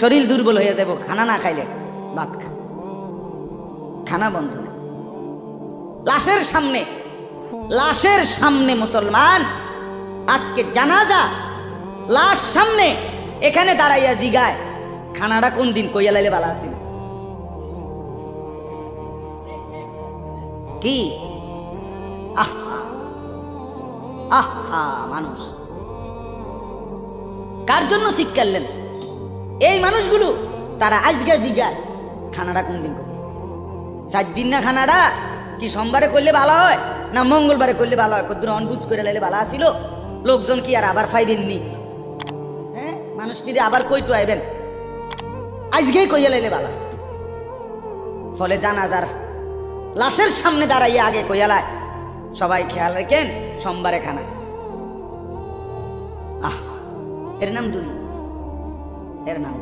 শরীর দুর্বল হয়ে যাব, খানা না খাইলে ভাত খা। খানা বন্ধ লাশের সামনে লাশের সামনে মুসলমান, আজকে জানাজা, লাশ সামনে, এখানে দাঁড়াইয়া জিগায়, খানাটা কোন দিন কইয়া লাইলে বালা আছিল কি? আহা আহা, মানুষ। কার জন্য শিক্ষালেন এই মানুষগুলো, তারা আজকে জিগায় খানাটা কোন দিন করবে? চার দিন না খানাটা কি সোমবারে করলে ভালো হয়, না মঙ্গলবারে করলে ভালো হয়? কদ্দুর অনবুজ করে লাইলে ভালো আছিল? লোকজন কি আর আবার ফাইবেননি হ্যাঁ মানুষটিরে আবার কইটু আইবেন আজকেই কইয়া লাইলে ভালো ফলে জানাজার লাশের সামনে দাঁড়াইয়া আগে কইয়ালায় সবাই খেয়াল রেখেন, সোমবারে খানা। আহ, এর নাম দুনিয়া। এর নাম।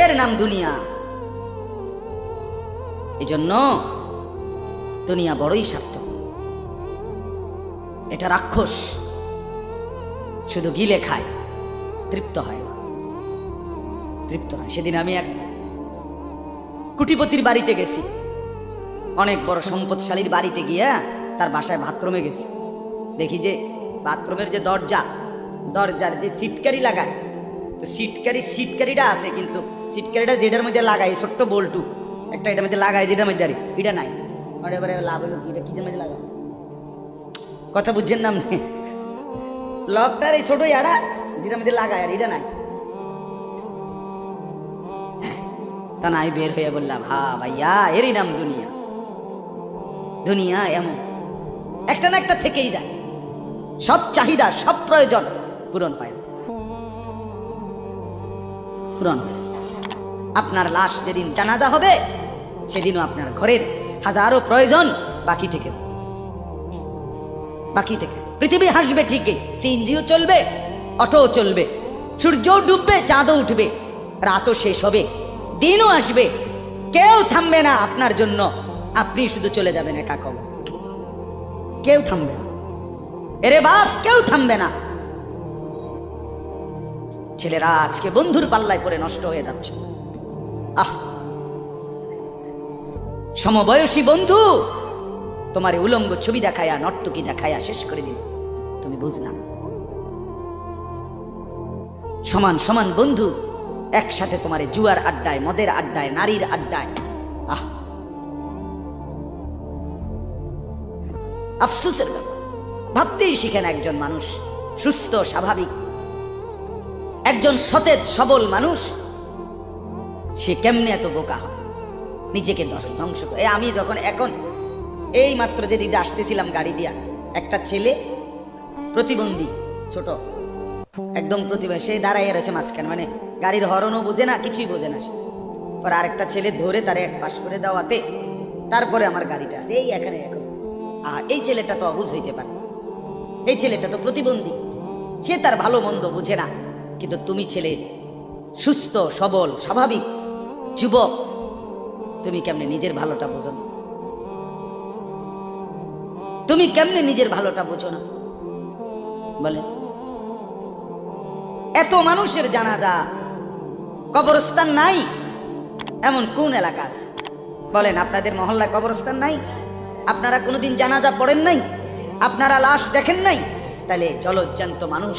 এর নাম দুনিয়া। এই জন্য দুনিয়া বড়ই স্বার্থ এটা রাক্ষস শুধু গিলে খায়, তৃপ্ত হয় তৃপ্ত হয়। সেদিন আমি এক কুটিপতির বাড়িতে গেছি। অনেক বড় সম্পদশালীর বাড়িতে গিয়া তার বাসায় বাথরুমে গেছি। দেখি যে বাথরুমের যে দরজা দরজার যে সিটকারি লাগায়, তো সিটকারি সিটকারিটা আছে কিন্তু সিটকারিটা যেটার মধ্যে লাগায় ছোট্ট বল্টু, একটা এটার মধ্যে লাগায় যেটার মধ্যে, আরে, এটা নাই। আর এবারে লাভ হলো কি? এটা কিদের মধ্যে লাগায়? কথা বুঝছেন না আপনি? লকটার এই ছোট ইয়াটা যেটার মধ্যে লাগায়, আর এটা নাই। তা নাই, বের হয়ে বললাম, হা ভাইয়া, এরই নাম দুনিয়া। দুনিয়া এমন। একটা না একটা থেকেই যায়। সব চাহিদা, সব প্রয়োজন। পূরণ হয়। পূরণ। আপনার লাশ যেদিন জানাজা হবে, সেদিনও আপনার ঘরের হাজারো প্রয়োজন বাকি থেকে বাকি থেকে। পৃথিবী হাসবে ঠিকই, সিএনজিও চলবে অটোও চলবে, সূর্যও ডুববে, চাঁদও উঠবে, রাতও শেষ হবে, দিনও আসবে। কেউ থামবে না আপনার জন্য। আপনি শুধু চলে যাবেন একা কম কেউ থামবে না। এরে বাপ, কেউ থামবে না। ছেলেরা আজকে বন্ধুর পাল্লায় পড়ে নষ্ট হয়ে যাচ্ছে। আহ! সমবয়সী বন্ধু, তোমার উলঙ্গ ছবি দেখায়া, নর্তকী দেখায়া শেষ করে দিল। তুমি বুঝলাম সমান সমান বন্ধু, একসাথে তোমার জুয়ার আড্ডায়, মদের আড্ডায়, নারীর আড্ডায়। আহ! আফসুসের ব্যাপার। ভাবতেই শিখেন একজন মানুষ। সুস্থ, স্বাভাবিক একজন সতেজ, সবল মানুষ, সে কেমনে এত বোকা হয় নিজেকে ধ্বংস- করে। আমি যখন এখন এই মাত্র যে দিদি আসতেছিলাম গাড়ি দিয়া, একটা ছেলে প্রতিবন্ধী, ছোট, একদম প্রতিভা সে দাঁড়াইয়া রয়েছে মাঝখানে। মানে গাড়ির হরনও বোঝে না, কিছুই বোঝে না সে। পর আরেকটা ছেলে ধরে তারে এক পাশ করে দেওয়াতে তারপরে আমার গাড়িটা আছে এই এখানে এখন। আর এই ছেলেটা তো অবুঝ হইতে পারে। এই ছেলেটা তো প্রতিবন্ধী। সে তার ভালো মন্দ বুঝে না। কিন্তু তুমি ছেলে, সুস্থ, সবল, স্বাভাবিক, যুবক, তুমি কেমনে নিজের ভালোটা বোঝো না? তুমি কেমনে নিজের ভালোটা বোঝো না? বলে, এত মানুষের জানাজা, কবরস্থান নাই, এমন কোন এলাকা আছে? বলেন, আপনাদের মহল্লায় কবরস্থান নাই? আপনারা কোনোদিন জানাজা পড়েন নাই? আপনারা লাশ দেখেন নাই? তাহলে জলজ্জান্ত মানুষ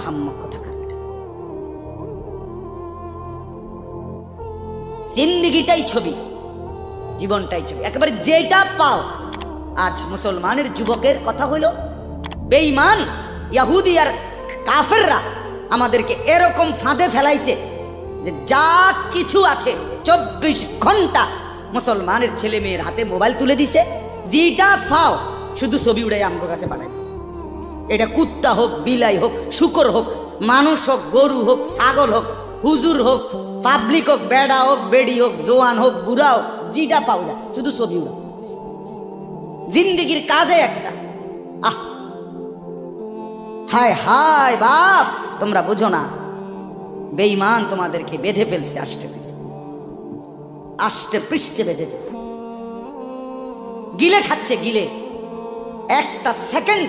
আহাম্মক কথা কার জিন্দিগিটাই ছবি, জীবনটাই ছবি। একেবারে যেটা পাও। আজ মুসলমানের যুবকের কথা হইল বেঈমান, ইয়াহুদি আর কাফেররা আমাদেরকে এরকম ফাঁদে ফেলাইছে যে যা কিছু আছে, চব্বিশ ঘণ্টা মুসলমানের ছেলে মেয়ের হাতে মোবাইল তুলে দিছে। যেটা ফাও শুধু ছবি উড়াই আমগো কাছে পাঠায় এটা কুত্তা হোক, বিলাই হোক, শুকর হোক, মানুষ হোক, গরু হোক, ছাগল হোক, হুজুর হোক পাবলিক হোক, বেড়া হোক, বেড়ি হোক, জোয়ান হোক, বুড়া হোক জিটা পাওয়া শুধু ছবি উড়া জিন্দিগির কাজে একটা। আহ! হায় হায়, বাপ! তোমরা বুঝো না, বেঈমান তোমাদেরকে বেঁধে ফেলছে আষ্টে পৃষ্ঠে আষ্টে পৃষ্ঠে বেঁধে ফেলছে। গিলে খাচ্ছে গিলে। একটা সেকেন্ড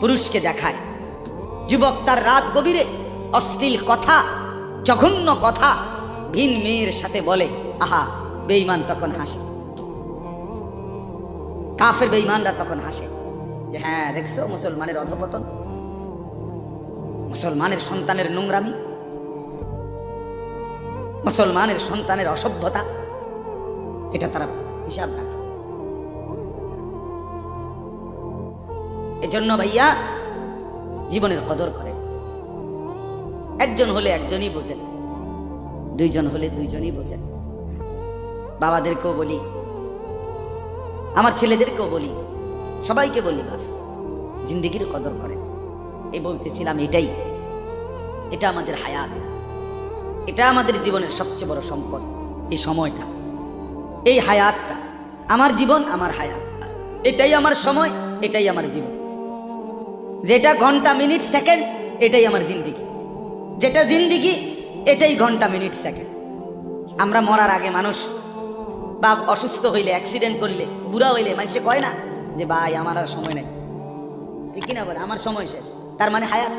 পুরুষকে দেখায়। যুবক তার রাত গভীরে অশ্লীল কথা, জঘন্য কথা, ভিন মেয়ের সাথে বলে, আহা, বেঈমান তখন হাসে। কাফের বেঈমানরা তখন হাসে যে হ্যাঁ দেখছ, মুসলমানের অধপতন, মুসলমানের সন্তানের নোংরামি, মুসলমানের সন্তানের অসভ্যতা, এটা তারা হিসাব রাখে। এজন্য ভাইয়া জীবনের কদর করেন একজন হলে একজনই বোঝেন, দুইজন হলে দুইজনই বোঝেন। বাবাদেরকেও বলি, আমার ছেলেদেরকেও বলি, সবাইকে বলি, বাপ, জিন্দিগির কদর করেন এই বলতেছিলাম এটাই, এটা আমাদের হায়াত, এটা আমাদের জীবনের সবচেয়ে বড় সম্পদ, এই সময়টা। এই হায়াতটা, আমার জীবন, আমার হায়াত। এটাই আমার সময়, এটাই আমার জীবন। যেটা ঘণ্টা, মিনিট, সেকেন্ড, এটাই আমার জিন্দিগি। যেটা জিন্দিগি, এটাই ঘণ্টা, মিনিট, সেকেন্ড। আমরা মরার আগে মানুষ বা অসুস্থ হইলে অ্যাক্সিডেন্ট করলে, বুড়া হইলে মানুষে কয় না যে, ভাই, আমার আর সময় নেই। ঠিক কিনা বলে? আমার সময় শেষ। তার মানে হায়াত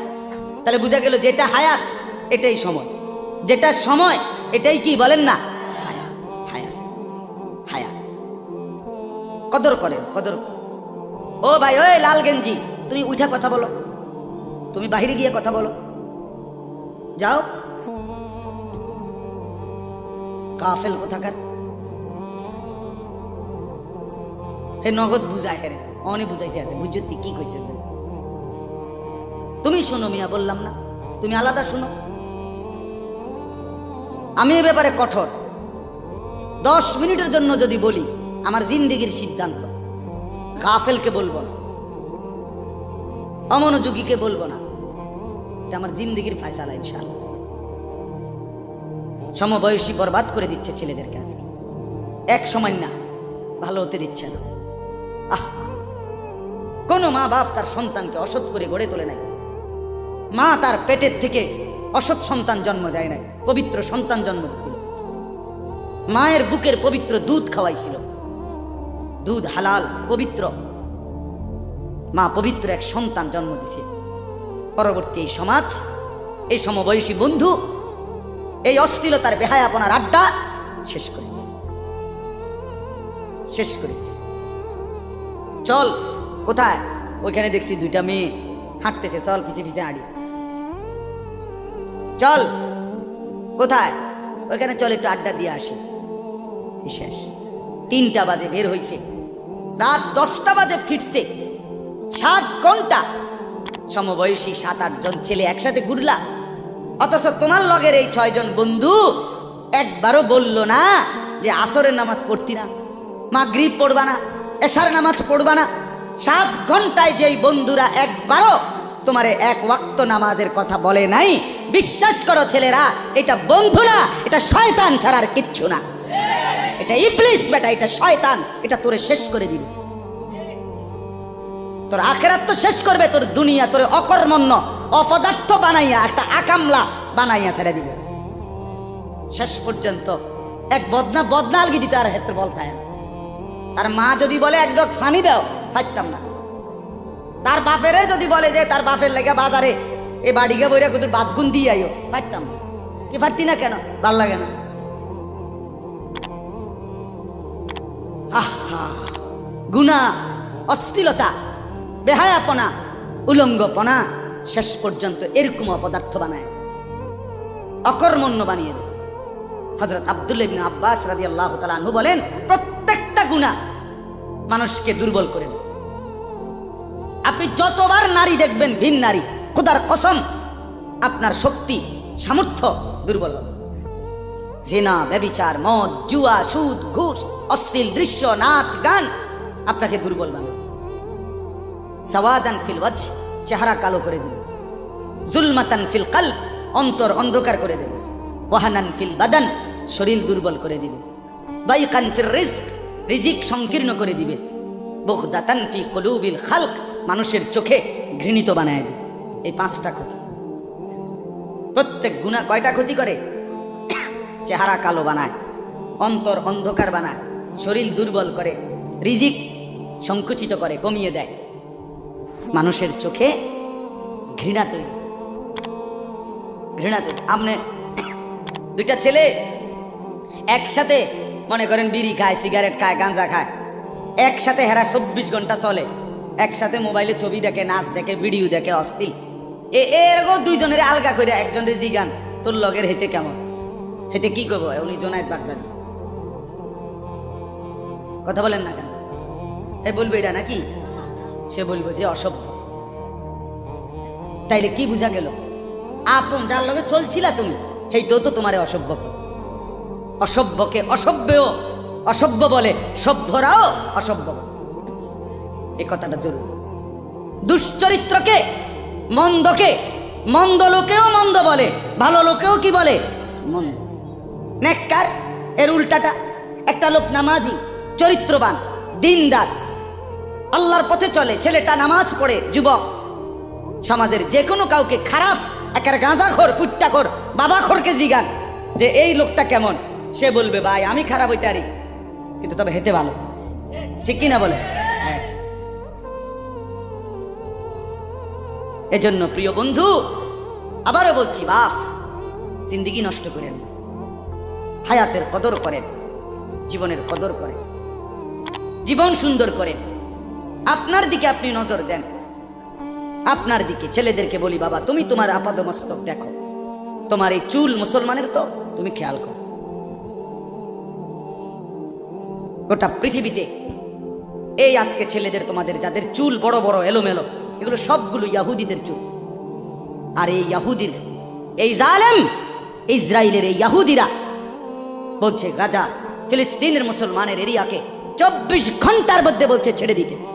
তাহলে বোঝা গেল যেটা হায়াত, এটাই সময়। যেটা সময়, এটাই কি বলেন না? হায়াত হায়াত হায়াত। কদর করেন, কদর ও ভাই, ওই লাল গেঞ্জি। তুমি উঠা কথা বলো। তুমি বাহিরে গিয়ে কথা বলো। যাও। কাফেল কোথাকার হে নগদ বুঝায় হেরে অনেক বুঝাইতে আছে বুঝতে কি কইছে তুমি শোনো মিয়া, বললাম না, তুমি আলাদা শোনো। আমি এ ব্যাপারে কঠোর। দশ মিনিটের জন্য যদি বলি, আমার জিন্দিগির সিদ্ধান্ত। গাফেলকে বলব না। অমনোযোগীকে বলব না। এটা আমার জিন্দিগির ফায়সালা ইনশাল সমবয়সী বরবাদ করে দিচ্ছে ছেলেদেরকে আজকে। এক সময় না, ভালো হতে দিচ্ছে না। আহ! কোনো মা বাপ তার সন্তানকে অসৎ করে গড়ে তোলে নাই। মা তার পেটের থেকে অসৎ সন্তান জন্ম দেয় নাই, পবিত্র সন্তান জন্ম দিয়েছিল মায়ের বুকের পবিত্র দুধ খাওয়াইছিল। দুধ হালাল, পবিত্র। মা পবিত্র এক সন্তান জন্ম দিছে। পরবর্তী এই সমাজ, এই সমবয়সী বন্ধু, এই অশ্লীলতার বেহায়াপনার আড্ডা শেষ করে শেষ করে চল, কোথায়? ওইখানে দেখছি দুইটা মেয়ে হাঁটতেছে। চল ফিসে ফিসে হাঁড়ি চল, কোথায়? ওইখানে চল, একটু আড্ডা দিয়ে আসি। শেষ। তিনটা বাজে বের হইছে। রাত দশটা বাজে ফিরছে। সাত ঘণ্টা। সমবয়সী সাত আটজন ছেলে একসাথে ঘুরলা। অথচ তোমার লগের এই ছয়জন বন্ধু একবারও বলল না যে আসরের নামাজ পড়তি না, মাগরিব পড়বা না, এশার নামাজ পড়বা না। সাত ঘন্টায় যেই বন্ধুরা একবারও তোমারে এক ওয়াক্ত নামাজের কথা বলে নাই, বিশ্বাস করো ছেলেরা, এটা বন্ধু না, এটা শয়তান ছাড়ার কিচ্ছু না। এটা ইবলিস বেটা, এটা শয়তান, এটা তোরে শেষ করে দিবে। তোর আখেরাত তো শেষ করবে, তোর দুনিয়া, তোর অকর্মণ্য, অপদার্থ বানাইয়া, একটা আকামলা বানাইয়া ছেড়ে দিবে। শেষ পর্যন্ত এক বদনা বদনা আলগি আর হয় তার মা যদি বলে, এক জগ ফানি দাও ফাইতাম না। তার বাপেরে যদি বলে যে, তার বাপের লেগে বাজারে এ বাড়িকে বইরা কত বাদগুন দিয়ে আইও পারতাম কি পারতি না কেন? ভালো লাগে না। আহা গুণা অস্থিলতা। বেহায়াপনা, উলঙ্গপনা, শেষ পর্যন্ত এরকম অপদার্থ বানায়। অকর্মণ্য বানিয়ে দেয়। হজরত আব্দুল আব্বাস রাজি আল্লাহ তালু বলেন, প্রত্যেকটা গুণা মানুষকে দুর্বল করে দেয়। আপনি যতবার নারী দেখবেন, ভিন নারী, খোদার কসম, আপনার শক্তি, সামর্থ্য দুর্বল হবে। জেনা ব্যবিচার মদ, জুয়া, সুদ, ঘুষ, অশ্লীল দৃশ্য, নাচ, গান আপনাকে দুর্বল বানাবে। সাওয়াদান ফিল ওয়াজ চেহারা কালো করে দিবে জুলমাতান ফিল কাল অন্তর অন্ধকার করে দেবে ওয়াহানান ফিল বাদান, শরীর দুর্বল করে দিবে বাইকান ফিল রিজক, রিজিক সংকীর্ণ করে দিবে বগদাতান ফি কলুবিল খালক, মানুষের চোখে ঘৃণিত বানায় দিবে এই পাঁচটা ক্ষতি। প্রত্যেক গুণা কয়টা ক্ষতি করে? চেহারা কালো বানায়, অন্তর অন্ধকার বানায়, শরীর দুর্বল করে, রিজিক সংকুচিত করে, কমিয়ে দেয়। মানুষের চোখে ঘৃণা তৈরি। ঘৃণা তৈরি। আপনি দুইটা ছেলে একসাথে, মনে করেন বিড়ি খায়, সিগারেট খায়, গাঁজা খায়, একসাথে হেরা চব্বিশ ঘণ্টা চলে। একসাথে মোবাইলে ছবি দেখে, নাচ দেখে, ভিডিও দেখে, অস্থির। এ এরকম দুইজনের আলগা করে একজনের জিগান তোর লগের হেতে কেমন? হেতে কি করব উনি জোনায়দ বাগদাদি। কথা বলেন না কেন? হে, বলবে এটা নাকি? সে বলব যে অসভ্য। তাইলে কি বুঝা গেল? আপন যার লগে চলছিলা তুমি সেই তো তো তোমারে অসভ্য। অসভ্যকে অসভ্যও, অসভ্য বলে সভ্যরাও অসভ্য। এই কথাটা জরুরি। দুশ্চরিত্রকে মন্দকে, মন্দ লোকেও মন্দ বলে, ভালো লোকেও কি বলে? মন্দ। নেককার, এর উল্টাটা একটা লোক নামাজি, চরিত্রবান, দিনদার আল্লাহর পথে চলে, ছেলেটা নামাজ পড়ে, যুবক। সমাজের যে কোনো কাউকে খারাপ, একের খোর বাবা খোরকে জিগান যে এই লোকটা কেমন? সে বলবে, ভাই, আমি খারাপ হইতে পারি। কিন্তু তবে হেতে ভালো। ঠিক কিনা বলে? হ্যাঁ। এজন্য প্রিয় বন্ধু, আবারও বলছি, বাপ, জিন্দিগি নষ্ট করেন। হায়াতের কদর করেন। জীবনের কদর করেন। জীবন সুন্দর করেন। আপনার দিকে আপনি নজর দেন। আপনার দিকে। ছেলেদেরকে বলি, বাবা, তুমি তোমার আপাদমস্তক দেখো। তোমার এই চুল মুসলমানের তো, তুমি খেয়াল করো। গোটা পৃথিবীতে এই আজকে ছেলেদের, তোমাদের যাদের চুল বড় বড়, এলোমেলো, এগুলো সবগুলো ইয়াহুদিদের চুল। আর এই ইয়াহুদির, এই জালেম ইসরায়েলের এই ইয়াহুদিরা বলছে গাজা ফিলিস্তিনের মুসলমানের এরিয়াকে চব্বিশ ঘণ্টার মধ্যে বলছে ছেড়ে দিতে।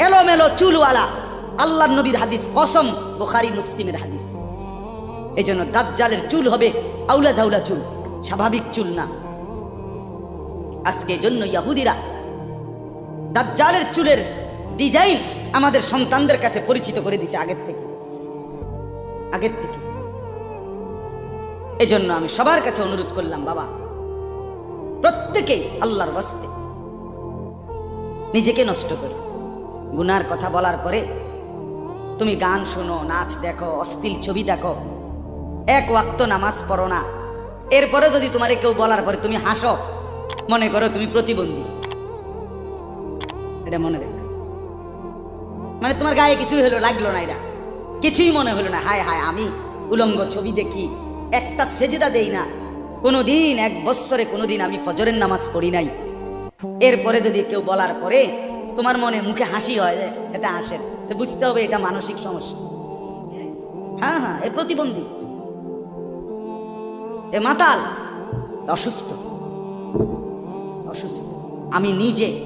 এলোমেলো চুলওয়ালা। আল্লাহ নবীর হাদিস, কসম বুখারি, মুসলিমের হাদিস। এই জন্য দাজ্জালের চুল হবে আউলা ঝাউলা চুল, স্বাভাবিক চুল না। আজকে জন্য ইয়াহুদিরা দাজ্জালের চুলের ডিজাইন আমাদের সন্তানদের কাছে পরিচিত করে দিছে আগের থেকে। আগের থেকে। এজন্য আমি সবার কাছে অনুরোধ করলাম, বাবা, প্রত্যেকেই আল্লাহর বাস্তে নিজেকে নষ্ট করে। গুনার কথা বলার পরে তুমি গান শোনো, নাচ দেখো অস্থিল ছবি দেখো। এক ওয়াক্ত নামাজ পড়ো না। এরপরে যদি তোমারে কেউ বলার পরে তুমি হাসো, মনে করো তুমি প্রতিবন্ধী। এটা মনে রেখ। মানে তোমার গায়ে কিছুই হলো, লাগল না এটা। কিছুই মনে হলো না। হায় হায়, আমি উলঙ্গ ছবি দেখি, একটা সেজেদা দেই না। কোনোদিন, এক বৎসরে কোনোদিন আমি ফজরের নামাজ পড়ি নাই। এরপরে যদি কেউ বলার পরে তোমার মনে মুখে হাসি হয় এতে আসেন তো বুঝতে হবে এটা মানসিক সমস্যা। হ্যাঁ হ্যাঁ এ প্রতিবন্ধী। এ মাতাল। অসুস্থ। অসুস্থ। আমি নিজে।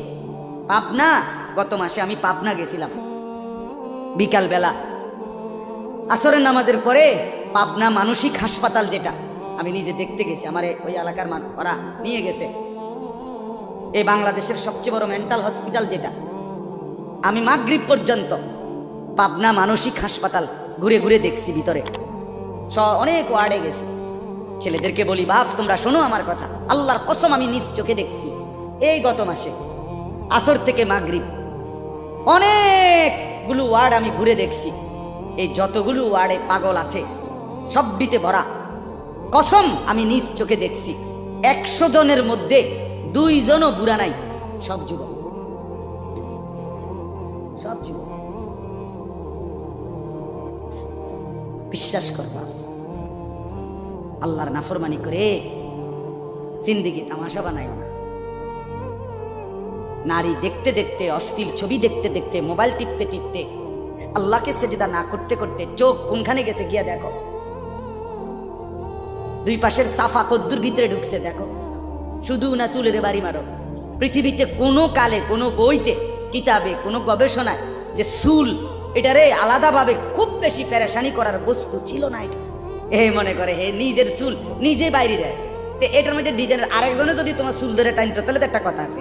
পাবনা গত মাসে আমি পাবনা গেছিলাম। বিকালবেলা। আসরের নামাজের পরে পাবনা মানসিক হাসপাতাল যেটা, আমি নিজে দেখতে গেছি। আমার ওই এলাকার মান, ওরা নিয়ে গেছে। এই বাংলাদেশের সবচেয়ে বড় মেন্টাল হসপিটাল যেটা। আমি মাগরিব পর্যন্ত পাবনা মানসিক হাসপাতাল ঘুরে ঘুরে দেখছি ভিতরে। স অনেক ওয়ার্ডে গেছি। ছেলেদেরকে বলি বাপ তোমরা শোনো আমার কথা। আল্লাহর কসম আমি নিজ চোখে দেখছি। এই গত মাসে আসর থেকে মাগরিব অনেকগুলো ওয়ার্ড আমি ঘুরে দেখছি। এই যতগুলো ওয়ার্ডে পাগল আছে, সবটিতে ভরা। কসম আমি নিজ চোখে দেখছি। একশো জনের মধ্যে দুইজনও বুড়া নাই, সব যুবক। সব যুবক। বিশ্বাস কর বাপ, আল্লাহর নাফরমানি করে জিন্দিগি তামাশা বানায় না। নারী দেখতে দেখতে অস্থির ছবি দেখতে দেখতে, মোবাইল টিপতে টিপতে, আল্লাহকে সেজদা না করতে করতে চোখ কোনখানে গেছে গিয়া দেখো। দুই পাশের সাফা কদ্দুর ভিতরে ঢুকছে দেখো। শুধু না চুলের বাড়ি মারো। পৃথিবীতে কোনো কালে, কোনো বইতে, কিতাবে, কোনো গবেষণায় যে চুল এটারে আলাদাভাবে খুব বেশি পেরেশানি করার বস্তু ছিল না এটা। হে মনে করে, হে নিজের চুল নিজে বাইরে দেয়। তো এটার মধ্যে ডিজাইনের আরেকজনে যদি তোমার চুল ধরে টানতো, তাহলে তো একটা কথা আছে।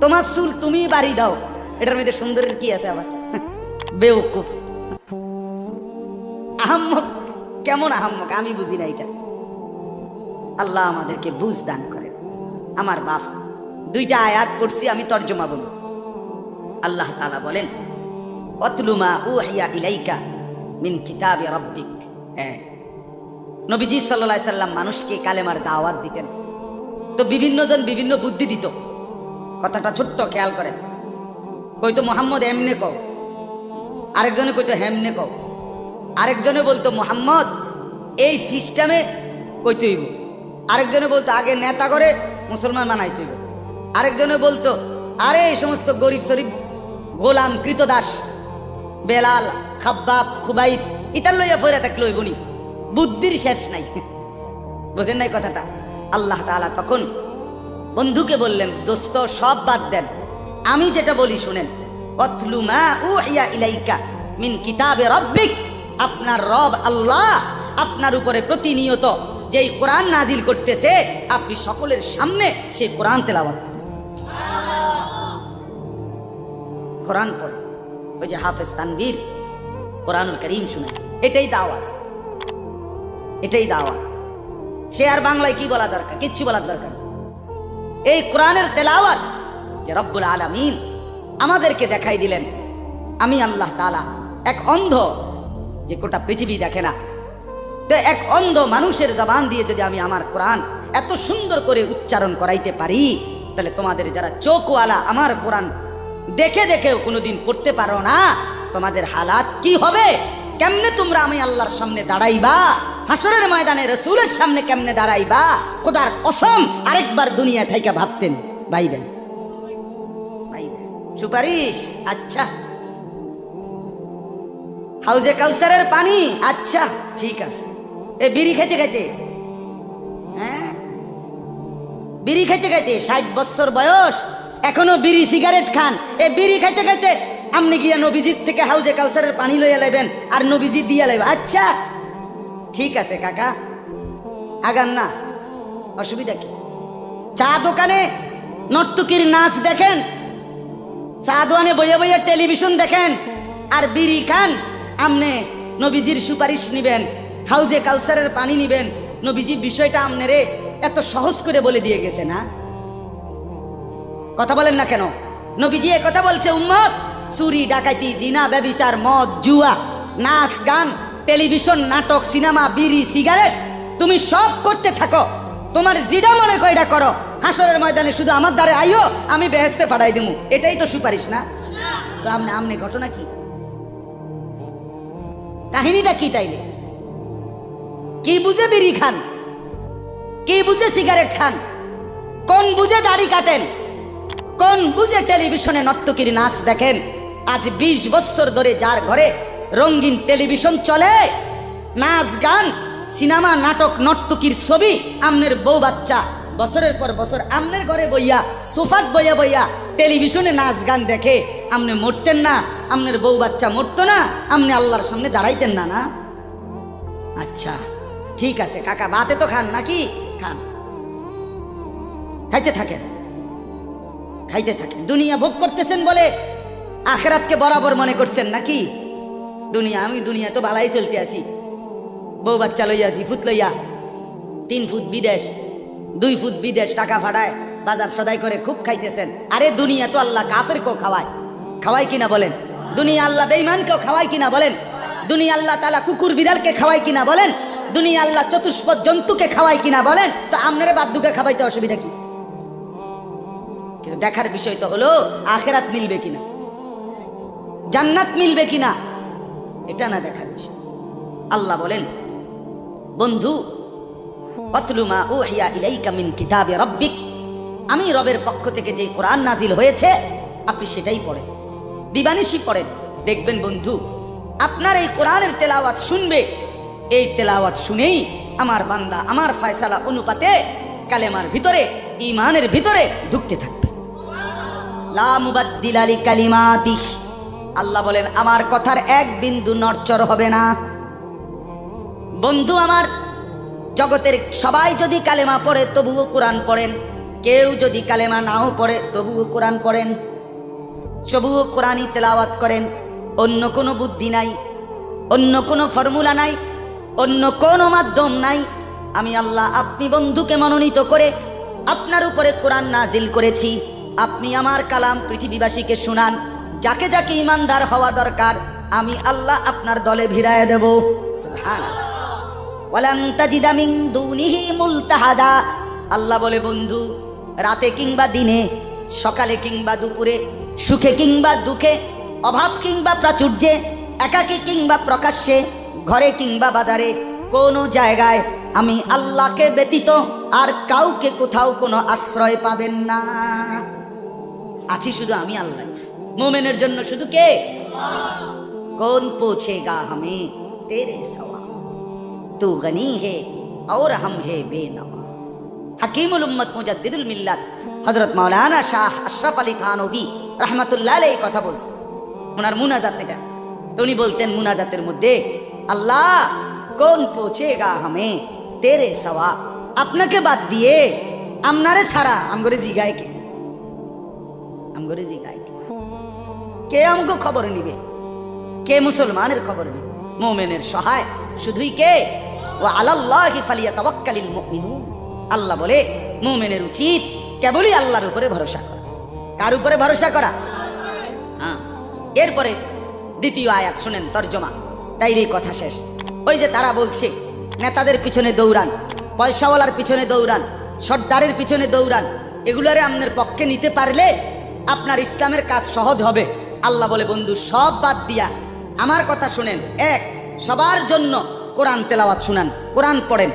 তোমার চুল তুমি বাড়ি দাও। এটার মধ্যে সুন্দরের কি আছে আবার বেউকুফ। আহাম্মক, কেমন আহাম্মক? আমি বুঝি না এটা। আল্লাহ আমাদেরকে বুঝ দান করেন। আমার বাপ, দুইটা আয়াত পড়ছি, আমি তর্জমা বলব। আল্লাহ তাআলা বলেন অতলুমা উহিয়া ইলাইকা মিন কিতাবে রব্বিক। হ্যাঁ। নবীজি সাল্লাল্লাহু সাল্লাম মানুষকে কালেমার দাওয়াত দিতেন। তো বিভিন্ন জন বিভিন্ন বুদ্ধি দিত। কথাটা ছোট্ট খেয়াল করেন। কইতো, মোহাম্মদ এমনে কও। আরেকজনে কইতো, হেমনে কও। আরেকজনে বলতো, মোহাম্মদ, এই সিস্টেমে কইতে হইব আরেকজনে বলতো, আগে নেতা করে মুসলমান বানাইতে তুই আরেকজনে বলতো, আরে, এই সমস্ত গরিব শরীফ গোলাম, কৃতদাস, বেলাল, খাব্বাব, খুবাইব, ইতার লইয়া ফইরা থাকল হইবনি বুদ্ধির শেষ নাই। বোঝেন নাই কথাটা? আল্লাহ তালা তখন বন্ধুকে বললেন, দোস্ত, সব বাদ দেন। আমি যেটা বলি শুনেন। অতলু মা ইলাইকা মিন কিতাবে রব্বিক। আপনার রব আল্লাহ, আপনার উপরে প্রতিনিয়ত যেই কোরআন নাজিল করতেছে, আপনি সকলের সামনে সেই কোরআন তেলাওয়াত করেন। কোরআন পড়ে। ওই যে হাফেজ তানভীর কোরআনুল করিম শুনেছে। এটাই দাওয়াত। এটাই দাওয়াত। সে আর বাংলায় কি বলা দরকার? কিচ্ছু বলার দরকার এই কোরআনের তেলাওয়াত যে রব্বুল আলামিন আমাদেরকে দেখাই দিলেন, আমি আল্লাহ তাআলা এক অন্ধ যে গোটা পৃথিবী দেখে না এক অন্ধ মানুষের জবান দিয়ে যদি আমি আমার কোরআন এত সুন্দর করে উচ্চারণ করাইতে পারি, তাহলে তোমাদের যারা চোখওয়ালা আমার কোরআন দেখে দেখেও কোনোদিন পড়তে পারো না, তোমাদের হালাত কি হবে? কেমনে তোমরা আমি আল্লাহর সামনে দাঁড়াইবা? হাসরের ময়দানে রসুলের সামনে কেমনে দাঁড়াইবা? খোদার কসম আরেকবার দুনিয়া থেকে ভাবতেন ভাইবেন। সুপারিশ? আচ্ছা। হাউজে কাউসারের পানি? আচ্ছা ঠিক আছে। এ বিড়ি খাইতে খাইতে হ্যাঁ? বিড়ি খাইতে খাইতে ষাট বছর বয়স, এখনও বিড়ি সিগারেট খান। এ বিড়ি খাইতে খাইতে আপনি গিয়া নবীজির থেকে হাউজে কাউসারের পানি লইয়া লাইবেন, আর নবীজি দিয়া লাইবেন আচ্ছা ঠিক আছে কাকা, আগান না, অসুবিধা কি? চা দোকানে নর্তকীর নাচ দেখেন, চা দোকানে বইয়া বইয়া টেলিভিশন দেখেন, আর বিড়ি খান, আমনে নবীজির সুপারিশ নিবেন। হাউজে কাউসারের পানি নিবেন। নবীজি বিষয়টা আমনেরে এত সহজ করে বলে দিয়ে গেছে না কথা বলেন না কেন? নবীজি এ কথা বলছে, উম্মত! চুরি, ডাকাতি, জিনা, ব্যবিচার, মদ, জুয়া, নাচ, গান, টেলিভিশন, নাটক, সিনেমা, বিড়ি, সিগারেট, তুমি সব করতে থাকো। তোমার জিডা মনে কয় এটা করো। হাসরের ময়দানে শুধু আমার দ্বারে আইও, আমি বেহেস্তে পাঠাই দেবো এটাই তো সুপারিশ, না? তো আমনে আমনে ঘটনা কি? কাহিনীটা কি তাইলে? কি বুঝে বিড়ি খান? কি বুঝে সিগারেট খান? কোন বুঝে দাড়ি কাটেন? কোন বুঝে টেলিভিশনে নর্তকীর নাচ দেখেন? আজ ২০ বছর ধরে যার ঘরে রঙিন টেলিভিশন চলে, নাচ গান, সিনেমা, নাটক, নর্তকীর ছবি, আমনের বউ বাচ্চা, বছরের পর বছর আমনের ঘরে বইয়া, সোফাত বইয়া বইয়া টেলিভিশনে নাচ গান দেখে, আমনে মরতেন না, আমনের বউ বাচ্চা মরতো না, আমনে আল্লাহর সামনে দাঁড়াইতেন না না? আচ্ছা। ঠিক আছে, কাকা বাতে তো খান নাকি? খান। খাইতে থাকেন। খাইতে থাকেন। দুনিয়া ভোগ করতেছেন বলে আখরাতকে বরাবর মনে করছেন নাকি? দুনিয়া, আমি দুনিয়া তো ভালাই চলতে আছি। বউ বাচ্চা লইয়া আছি ফুট লইয়া। তিন ফুট বিদেশ, দুই ফুট বিদেশ টাকা ফাটায়, বাজার সদাই করে খুব খাইতেছেন। আরে দুনিয়া তো আল্লাহ কাফের কেউ খাওয়ায়। খাওয়াই কিনা বলেন? দুনিয়া আল্লাহ বেইমানকেও খাওয়াই কিনা বলেন? দুনিয়া আল্লাহ তালা কুকুর বিড়ালকে খাওয়াই কিনা বলেন? দুনিয়া আল্লাহ চতুষ্পদ জন্তুকে খাওয়াই কিনা বলেন, তো আপনারা বাদ্যুকে খাওয়াইতে অসুবিধা কি? কিন্তু দেখার বিষয় তো হলো, আখেরাত মিলবে কিনা? জান্নাত মিলবে কিনা? এটা না দেখার বিষয়। আল্লাহ বলেন, বন্ধু আমি রবের পক্ষ থেকে যে কোরআন নাজিল হয়েছে, আপনি সেটাই পড়েন। দিবানিশি পড়েন। দেখবেন বন্ধু, আপনার এই কোরআনের তেলাওয়াত শুনবে এই তেলাওয়াত শুনেই আমার বান্দা, আমার ফয়সালা অনুপাতে কালেমার ভিতরে ইমানের ভিতরে ঢুকতে থাকবে। আল্লাহ বলেন, আমার কথার এক বিন্দু নড়চর হবে না। বন্ধু আমার, জগতের সবাই যদি কালেমা পড়ে, তবুও কোরআন পড়েন। কেউ যদি কালেমা নাও পড়ে, তবুও কোরআন পড়েন। তবুও কোরআনই তেলাওয়াত করেন। অন্য কোনো বুদ্ধি নাই, অন্য কোনো ফর্মুলা নাই। অন্য কোনো মাধ্যম নাই। আমি আল্লাহ আপনি বন্ধুকে মনোনীত করে আপনার উপরে কোরআন নাজিল করেছি। আপনি আমার কালাম পৃথিবীবাসীকে শুনান। যাকে যাকে ইমানদার হওয়া দরকার, আমি আল্লাহ আপনার দলে ভিড়ায় দেব। আল্লাহ বলে, বন্ধু, রাতে কিংবা দিনে, সকালে কিংবা দুপুরে, সুখে কিংবা দুঃখে, অভাব কিংবা প্রাচুর্যে, একাকী কিংবা প্রকাশ্যে ঘরে কিংবা বাজারে কোনো জায়গায় আমি আল্লাহকে ব্যতীত আর কাউকে কোথাও কোনো আশ্রয় পাবেন না আছি শুধু আমি আল্লাহ মোমেনের জন্য শুধু কে কোন পৌঁছেগা হামে তেরে সওয়া तू गनी है और हम है बेनवा হাকিমুল উম্মত মুজাদ্দিদুল মিল্লাত হযরত মাওলানা শাহ আশরাফ আলী থানভী রাহমাতুল্লাহ আলাইহি কথা বলছে ওনার মুনাজাত থেকে তো উনি বলতেন মুনাজাতের মধ্যে আল্লাহ, কোন পৌঁছেগা হামে? তেরে সওয়া। আপনাকে বাদ দিয়ে আমনারে ছাড়া আমগরে জিগায় কে? আমগরে জিগায় কে? কে আমগো খবর নিবে? কে মুসলমানের খবর নিবে? মোমেনের সহায় শুধুই কে? ও আলাল্লাহি ফালিয়াতাওয়াক্কালিল মুমিনুন। আল্লাহ বলে, মোমেনের উচিত কেবলই আল্লাহর উপরে ভরসা করা। কার উপরে ভরসা করা? হ্যাঁ। এরপরে দ্বিতীয় আয়াত শুনেন, তর্জমা। তাইরই কথা শেষ। ওই যে তারা বলছে, নেতাদের পিছনে দৌড়ান, পয়সাওয়ালার পিছনে দৌড়ান, সর্দারের পিছনে দৌড়ান, এগুলারে আপনার পক্ষে নিতে পারলে আপনার ইসলামের কাজ সহজ হবে। আল্লাহ বলে, বন্ধু, সব বাদ দিয়া, আমার কথা শুনেন। এক, সবার জন্য কোরআন তেলাওয়াত শুনান, কোরআন পড়েন।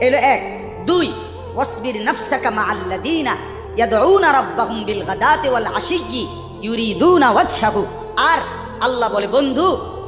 এলো এক। দুই, ওয়াসবির নাফসাকা মা আল্লাযীনা ইয়াদউনা রাব্বাহুম বিল গাদাতি ওয়াল আশিয়্যি ইউরিদুনা ওয়াজহাহু। আর আল্লাহ বলে, বন্ধু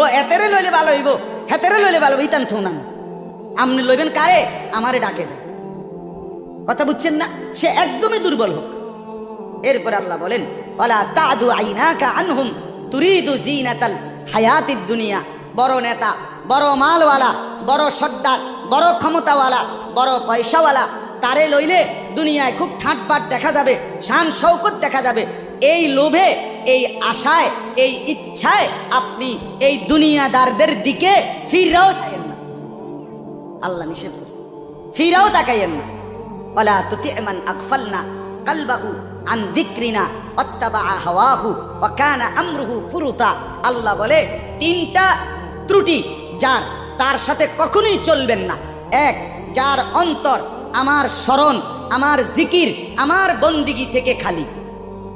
ও এতেরে লইলে ভালো হইব। হেতেরে লইলে ভালো ইতান থৌনান আপনি লইবেন কারে? আমারে ডাকে যায়। কথা বুঝছেন না? সে একদমই দুর্বল হোক। এরপর আল্লাহ বলেন, ওয়ালা তাদু আইনাকা আনহুম তুরিদু জিনাতাল হায়াতিদ দুনিয়া। বড় নেতা, বড় মালওয়ালা, বড় সর্দার, বড় ক্ষমতাওয়ালা, বড় পয়সাওয়ালা, তারে লইলে দুনিয়ায় খুব ঠাটবাট দেখা যাবে, শান শৌকত দেখা যাবে। এই লোভে, এই আশায়, এই ইচ্ছায় আপনি এই দুনিয়াদারদের দিকে ফিরাও চাইেন না। আল্লাহ নিষেধ করছে। ফিরাও তাকাইয়েন না। ওলা তুতি মান আকফালনা কালবাহু আন দিক্রিনা অত্তাবা হাওয়াহু ওয়াকানা আমরুহু ফুরুতা। আল্লাহ বলে, তিনটা ত্রুটি যার, তার সাথে কখনোই চলবেন না। এক, যার অন্তর আমার স্মরণ, আমার জিকির, আমার বন্দিগি থেকে খালি।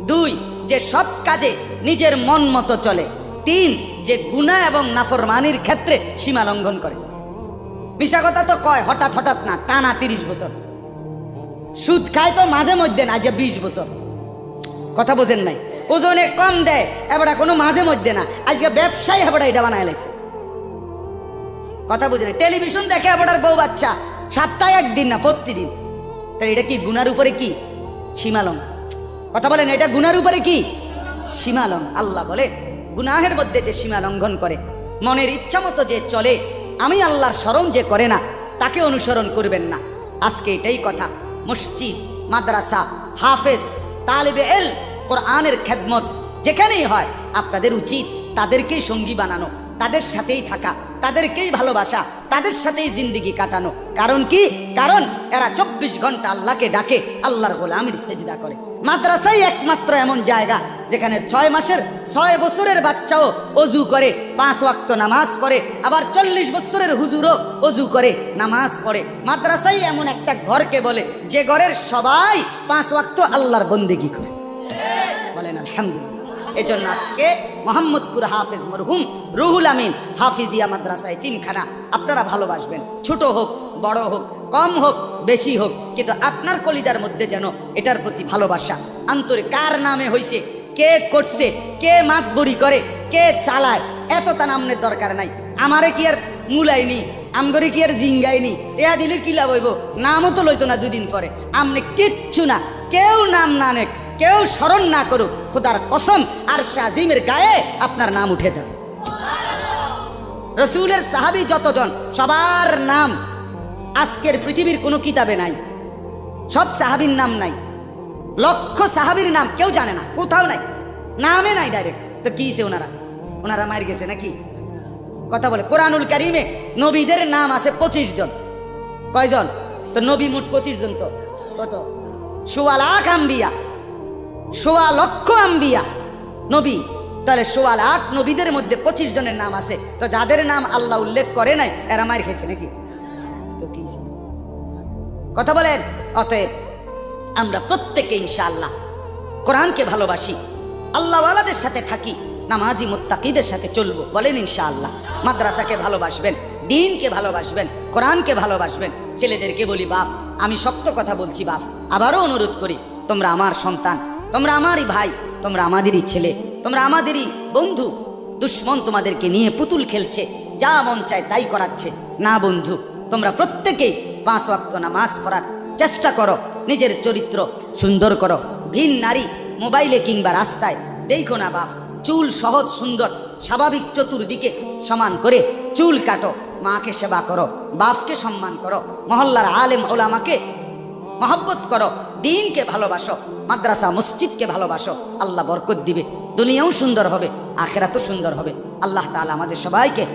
দুই, যে সব কাজে নিজের মন মতো চলে। তিন, যে গুণা এবং নাফরমানির ক্ষেত্রে সীমা লঙ্ঘন করে। মিশা কথা তো কয়, হঠাৎ হঠাৎ না, টানা তিরিশ বছর। সুদ খায় তো মাঝে মধ্যে না, যে বিশ বছর। কথা বোঝেন নাই। ওজনে কম দেয় এবার কোনো মাঝে মধ্যে না। আজকে ব্যবসায়ী এবার এটা বানায় লাইছে। কথা বুঝেন টেলিভিশন দেখে এবার বউ বাচ্চা, সপ্তাহে একদিন না, প্রতিদিন। তাহলে এটা কি গুনার উপরে কি? সীমালং কথা বলেন, এটা গুনার উপরে কি? সীমালং আল্লাহ বলে, গুনাহের মধ্যে যে সীমা লঙ্ঘন করে, মনের ইচ্ছা মতো যে চলে, আমি আল্লাহর স্মরণ যে করে না, তাকে অনুসরণ করবেন না। আজকে এটাই কথা। মসজিদ, মাদ্রাসা, হাফেজ, তালিবে এল, কোরআনের খেদমত, যেখানেই হয়, আপনাদের উচিত তাদেরকেই সঙ্গী বানানো, তাদের সাথেই থাকা, তাদেরকেই ভালোবাসা, তাদের সাথেই জিন্দিগি কাটানো। কারণ কি? কারণ এরা চব্বিশ ঘণ্টা আল্লাহকে ডাকে, আল্লাহর গোলামির সেজদা করে। মাদ্রাসাই একমাত্র এমন জায়গা যেখানে ছয় মাসের, ছয় বছরের বাচ্চাও অজু করে, পাঁচ ওয়াক্ত নামাজ পড়ে, আবার চল্লিশ বছরের হুজুরও অজু করে, নামাজ পড়ে। মাদ্রাসাই এমন একটা ঘরকে বলে, যে ঘরের সবাই পাঁচ ওয়াক্ত আল্লাহর বন্দেগি করে। বলেন, আলহামদুলিল্লাহ। এজন্য আজকে মোহাম্মদপুর হাফেজ মরহুম রুহুল আমিন হাফিজিয়া মাদ্রাসায় তিনখানা। আপনারা ভালোবাসবেন। ছোট হোক, বড় হোক, কম হোক, বেশি হোক, কিন্তু আপনার কলিজার মধ্যে যেন এটার প্রতি ভালোবাসা। আন্তরিক কার নামে হইছে, কে করছে, কে মাতবরি করে, কে চালায়, এত তা নামের দরকার নাই। আমারে কি আর মুলাইনি, আমগরে কি আর জিঙ্গাইনি এয়া দিলে কি লাভ হইব? নামও তো লইতো না দুদিন পরে। আমনে কিচ্ছু না, কেউ নাম না নেক। কেউ স্মরণ না করুক, খোদার কসম আর শাহিমের গায়ে আপনার নাম উঠে যাবে। রসুলের সাহাবি যতজন, সবার নাম আজকের পৃথিবীর কোনো কিতাবে নাই, সব সাহাবির নাম নাই, লক্ষ সাহাবির নাম কেউ জানে না, কোথাও নাই, নামে নাই ডাইরেক্ট তো কি সে ওনারা? ওনারা মার গেছে নাকি? কথা বলে, কোরআনুল কারিমে নবীদের নাম আছে পঁচিশ জন। কয়জন? তো নবী মোট পঁচিশ জন তো। কত? সোয়া লাখ আম্বিয়া। সোয়া লক্ষ আম্বিয়া। নবী, তাহলে সোয়া লাখ নবীদের মধ্যে পঁচিশ জনের নাম আছে। তো যাদের নাম আল্লাহ উল্লেখ করে নাই, এরা মার খেয়েছে নাকি? কথা বলেন। অতএব, আমরা প্রত্যেকে ইনশাআল্লাহ কোরআনকে ভালোবাসি, আল্লাহওয়ালাদের সাথে থাকি, নামাজি মুত্তাকিদের সাথে চলবো, বলেন ইনশাআল্লাহ। মাদ্রাসাকে ভালোবাসবেন, দিনকে ভালোবাসবেন, কোরআনকে ভালোবাসবেন। ছেলেদেরকে বলি, বাপ, আমি শক্ত কথা বলছি, বাপ। আবারও অনুরোধ করি, তোমরা আমার সন্তান তোমরা আমারই ভাই, তোমরা আমাদেরই ছেলে, তোমরা আমাদেরই বন্ধু। দুশ্মন তোমাদেরকে নিয়ে পুতুল খেলছে, যা মন চায় তাই করাচ্ছে। না বন্ধু, তোমরা প্রত্যেকেই পাঁচ ওয়াক্ত নামাজ পড়ার চেষ্টা করো, নিজের চরিত্র সুন্দর করো। ভিন নারী মোবাইলে কিংবা রাস্তায়, দেখো না বাপ, চুল সহজ সুন্দর, স্বাভাবিক চতুর্দিকে সমান করে চুল কাটো, মাকে সেবা করো, বাপকে সম্মান করো, মহল্লার আলেম ওলামাকে মহব্বত করো দিনকে ভালোবাসো, মাদ্রাসা, মসজিদকে ভালোবাসো, আল্লাহ বরকত দিবে। দুনিয়াও সুন্দর হবে, আখেরাতও সুন্দর হবে। আল্লাহ তালা আমাদের সবাইকে